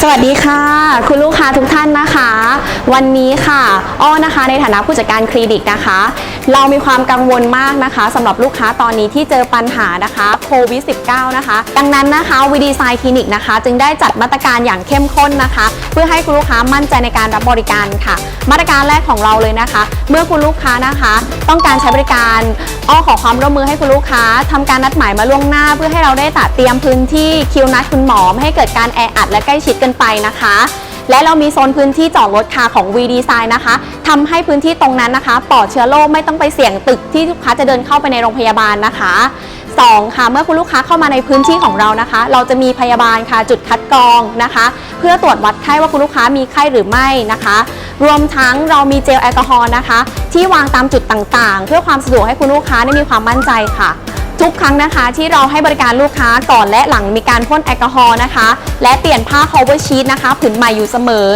สวัสดีค่ะ คุณลูกค้าทุกท่านนะคะ วันนี้ค่ะ อ้อนะคะในฐานะผู้จัดการคลินิกนะคะ เรามีความกังวลมากนะคะสำหรับลูกค้าตอนนี้ที่เจอปัญหานะคะโควิด -19 นะคะ ดังนั้นนะคะวีดีไซน์คลินิกนะคะ จึงได้จัดมาตรการอย่างเข้มข้นนะคะ เพื่อให้คุณลูกค้ามั่นใจในการรับบริการค่ะ มาตรการแรกของเราเลยนะคะ เมื่อคุณลูกค้านะคะ ต้องการใช้บริการ อ้อขอความร่วมมือให้คุณลูกค้าทำการนัดหมายมาล่วงหน้า เพื่อให้เราได้ตัดเตรียมพื้นที่คิวนัดคุณหมอไม่ให้เกิดการแออัดและใกล้ชิดกันไปนะคะ และเรามีโซนพื้นที่จอดรถค่ะของ V Design นะคะทำให้พื้นที่ตรงนั้นนะคะ ปลอดเชื้อโรคไม่ต้องไปเสี่ยงตึกที่ลูกค้าจะเดินเข้าไปในโรงพยาบาลนะคะ2ค่ะเมื่อคุณลูกค้าเข้ามาในพื้นที่ของเรานะคะ เราจะมีพยาบาลค่ะจุดคัดกรองนะคะ เพื่อตรวจวัดไข้ว่าคุณลูกค้ามีไข้หรือไม่นะคะ รวมทั้งเรามีเจลแอลกอฮอล์นะคะ ที่วางตามจุดต่างๆ เพื่อความสะดวกให้คุณลูกค้าได้มีความมั่นใจค่ะ ทุกครั้งนะคะที่เราให้บริการลูกค้าก่อนและหลังมีการพ่นแอลกอฮอล์นะคะ และเปลี่ยนผ้า cover sheet นะคะผืนใหม่อยู่เสมอ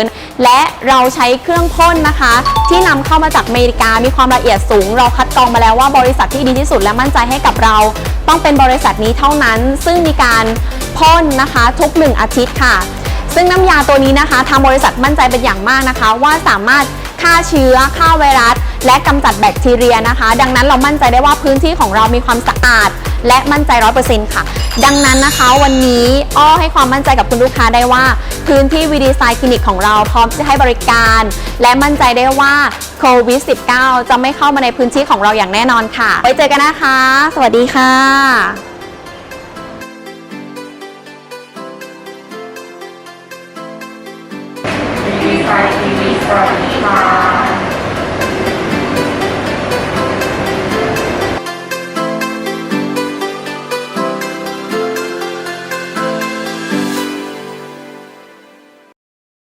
และเราใช้เครื่องพ่นนะคะ ที่นำเข้ามาจากอเมริกามีความละเอียดสูง เราคัดกรองมาแล้วว่าบริษัทที่ดีที่สุดและมั่นใจให้กับเรา ต้องเป็นบริษัทนี้เท่านั้น ซึ่งมีการพ่นนะคะทุก 1 อาทิตย์ค่ะ ซึ่งน้ำยาตัวนี้นะคะทางบริษัทมั่นใจเป็นอย่างมากนะคะ ว่าสามารถฆ่าเชื้อฆ่าไวรัส และกำจัดแบคทีเรียนะคะ ดังนั้นเรามั่นใจได้ว่าพื้นที่ของเรามีความสะอาด และมั่นใจร้อยเปอร์เซ็นต์ค่ะ ดังนั้นนะคะวันนี้อ้อให้ความมั่นใจกับคุณลูกค้าได้ว่า พื้นที่วีดีไซน์คลินิกของเราพร้อมจะให้บริการ และมั่นใจได้ว่าโควิด -19 จะไม่เข้ามาในพื้นที่ของเราอย่างแน่นอนค่ะ ไว้เจอกันนะคะ สวัสดีค่ะดีไซน์ทีวีสวัสดีค่ะ